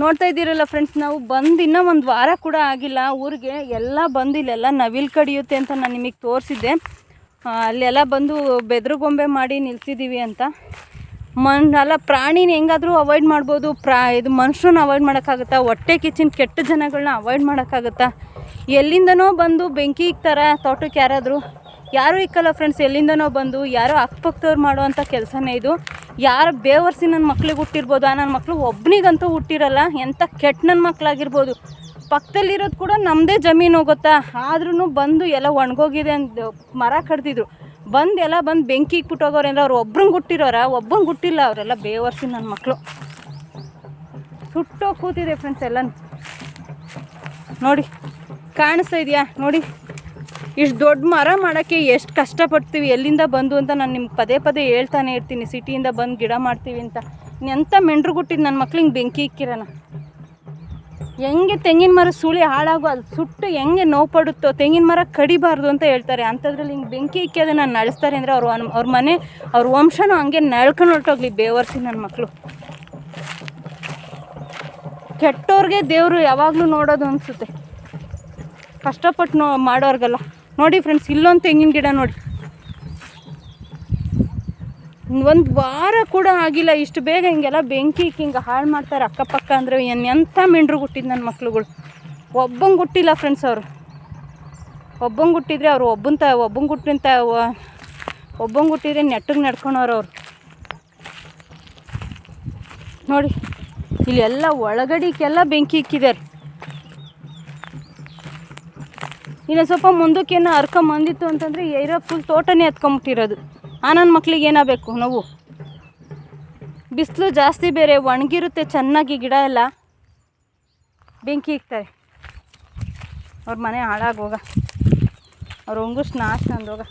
ನೋಡ್ತಾ ಇದ್ದೀರಲ್ಲ ಫ್ರೆಂಡ್ಸ್ ನಾವು ಬಂದು ಇನ್ನೂ ಒಂದು ವಾರ ಕೂಡ ಆಗಿಲ್ಲ. ಊರಿಗೆ ಎಲ್ಲ ಬಂದಿಲ್ಲೆಲ್ಲ ನವಿಲು ಕಡಿಯುತ್ತೆ ಅಂತ ನಾನು ನಿಮಗೆ ತೋರಿಸಿದ್ದೆ. ಅಲ್ಲೆಲ್ಲ ಬಂದು ಬೆದ್ರುಗೊಂಬೆ ಮಾಡಿ ನಿಲ್ಸಿದ್ದೀವಿ ಅಂತ. ಮನ್, ಅಲ್ಲ, ಪ್ರಾಣಿನ ಹೆಂಗಾದರೂ ಅವಾಯ್ಡ್ ಮಾಡ್ಬೋದು. ಪ್ರಾ, ಇದು ಮನುಷ್ಯನ ಅವಾಯ್ಡ್ ಮಾಡೋಕ್ಕಾಗುತ್ತಾ? ಹೊಟ್ಟೆ ಕಿಚ್ಚಿನ ಕೆಟ್ಟ ಜನಗಳನ್ನ ಅವಾಯ್ಡ್ ಮಾಡೋಕ್ಕಾಗುತ್ತಾ? ಎಲ್ಲಿಂದನೋ ಬಂದು ಬೆಂಕಿ ಇಕ್ತಾರೆ ತೋಟಕ್ಕೆ ಯಾರಾದರೂ? ಯಾರೂ ಇಕ್ಕಲ್ಲ ಫ್ರೆಂಡ್ಸ್ ಎಲ್ಲಿಂದನೋ ಬಂದು, ಯಾರೋ ಅಕ್ಕಪಕ್ಕದವ್ರು ಮಾಡುವಂಥ ಕೆಲಸನೇ ಇದು. ಯಾರು ಬೇವರ್ಸಿ ನನ್ನ ಮಕ್ಳಿಗೆ ಹುಟ್ಟಿರ್ಬೋದು ನನ್ನ ಮಕ್ಕಳು ಒಬ್ಬನಿಗಂತೂ ಹುಟ್ಟಿರಲ್ಲ ಎಂಥ ಕೆಟ್ಟ ನನ್ನ ಮಕ್ಕಳಾಗಿರ್ಬೋದು ಪಕ್ಕದಲ್ಲಿರೋದು ಕೂಡ ನಮ್ಮದೇ ಜಮೀನು ಹೋಗುತ್ತಾ? ಆದ್ರೂ ಬಂದು ಎಲ್ಲ ಒಣಗೋಗಿದೆ ಅಂತ ಮರ ಕಡ್ದಿದ್ರು. ಬಂದು ಎಲ್ಲ ಬಂದು ಬೆಂಕಿ ಇಕ್ಬಿಟ್ಟು ಅಂದ್ರೆ ಅವ್ರು ಒಬ್ರಂಗೆ ಹುಟ್ಟಿರೋರ? ಒಬ್ಬಂಗೆ ಹುಟ್ಟಿಲ್ಲ, ಅವರೆಲ್ಲ ಬೇವರ್ಸಿ ನನ್ನ ಮಕ್ಕಳು ಸುಟ್ಟೋಗಿ ಕೂತಿದೆ ಫ್ರೆಂಡ್ಸ್ ಎಲ್ಲ ನೋಡಿ, ಕಾಣಿಸ್ತಾ ಇದೆಯಾ? ನೋಡಿ. ಇಷ್ಟು ದೊಡ್ಡ ಮರ ಮಾಡೋಕ್ಕೆ ಎಷ್ಟು ಕಷ್ಟಪಡ್ತೀವಿ, ಎಲ್ಲಿಂದ ಬಂದು ಅಂತ ನಾನು ನಿಮ್ಗೆ ಪದೇ ಪದೇ ಹೇಳ್ತಾನೆ ಇರ್ತೀನಿ. ಸಿಟಿಯಿಂದ ಬಂದು ಗಿಡ ಮಾಡ್ತೀವಿ ಅಂತ. ಎಂಥ ಮೆಂಡ್ರು ಗುಟ್ಟಿದ್ದು ನನ್ನ ಮಕ್ಳಿಗೆ ಬೆಂಕಿ ಇಕ್ಕಿರೋಣ ಹೆಂಗೆ ತೆಂಗಿನ ಮರ ಸುಳಿ ಹಾಳಾಗೋ ಅದು ಸುಟ್ಟು ಹೆಂಗೆ ನೋವು ಪಡುತ್ತೋ, ತೆಂಗಿನ ಮರ ಕಡಿಬಾರ್ದು ಅಂತ ಹೇಳ್ತಾರೆ. ಅಂಥದ್ರಲ್ಲಿ ಹಿಂಗೆ ಬೆಂಕಿ ಇಕ್ಕಿ ಅದನ್ನು ನಳಿಸ್ತಾರೆ ಅಂದರೆ ಅವ್ರು ಅವ್ರ ಮನೆ ಅವ್ರ ವಂಶನೂ ಹಂಗೆ ನಳ್ಕೊಂಡು ಹೊರಟೋಗ್ಲಿ ಬೇವರ್ಸಿ ನನ್ನ ಮಕ್ಕಳು ಕೆಟ್ಟವ್ರಿಗೆ ದೇವರು ಯಾವಾಗಲೂ ನೋಡೋದು ಅನಿಸುತ್ತೆ. ಕಷ್ಟಪಟ್ಟು ನೋ ಮಾಡೋರ್ಗಲ್ಲ. ನೋಡಿ ಫ್ರೆಂಡ್ಸ್ ಇಲ್ಲೊಂದು ತೆಂಗಿನ ಗಿಡ ನೋಡಿ. ಒಂದು ವಾರ ಕೂಡ ಆಗಿಲ್ಲ, ಇಷ್ಟು ಬೇಗ ಹಿಂಗೆಲ್ಲ ಬೆಂಕಿ ಹಿಂಗೆ ಹಾಳು ಮಾಡ್ತಾರೆ ಅಕ್ಕಪಕ್ಕ ಅಂದರೆ ಎನ್ ಎಂಥ ಮೆಂಡ್ರು ಹುಟ್ಟಿದ್ದು ನನ್ನ ಮಕ್ಳುಗಳು. ಒಬ್ಬಂಗೆ ಹುಟ್ಟಿಲ್ಲ ಫ್ರೆಂಡ್ಸ್ ಅವರು. ಒಬ್ಬಂಗೆ ಹುಟ್ಟಿದ್ರೆ ಅವರು ಒಬ್ಬಂತ, ಒಬ್ಬಂಗೆ ಹುಟ್ಟಿಂತ ಒಬ್ಬಂಗೆ ಹುಟ್ಟಿದ್ರೆ ನೆಟ್ಟಗೆ ನಡ್ಕೊಳೋರು ಅವರು. ನೋಡಿ ಇಲ್ಲಿ ಎಲ್ಲ ಬೆಂಕಿ ಇಕ್ಕಿದ್ದಾರೆ ಇನ್ನು ಸ್ವಲ್ಪ ಮುಂದಕ್ಕೇನೋ ಹರ್ಕೊಂಬಂದಿತ್ತು ಅಂತಂದರೆ ಇರೋ ಫುಲ್ ತೋಟನೇ ಎತ್ಕೊಂಬಿಟ್ಟಿರೋದು. ಆ ನನ್ನ ಮಕ್ಳಿಗೆ ಏನಾಗಬೇಕು ನೋವು? ಬಿಸಿಲು ಜಾಸ್ತಿ ಬೇರೆ, ಒಣಗಿರುತ್ತೆ ಚೆನ್ನಾಗಿ ಗಿಡ ಎಲ್ಲ. ಬೆಂಕಿ ಇಕ್ತಾರೆ. ಅವ್ರ ಮನೆ ಹಾಳಾಗೋಗ ಅವ್ರ ಉಂಗುಸ್ ನಾಶ ಅಂದೋಗ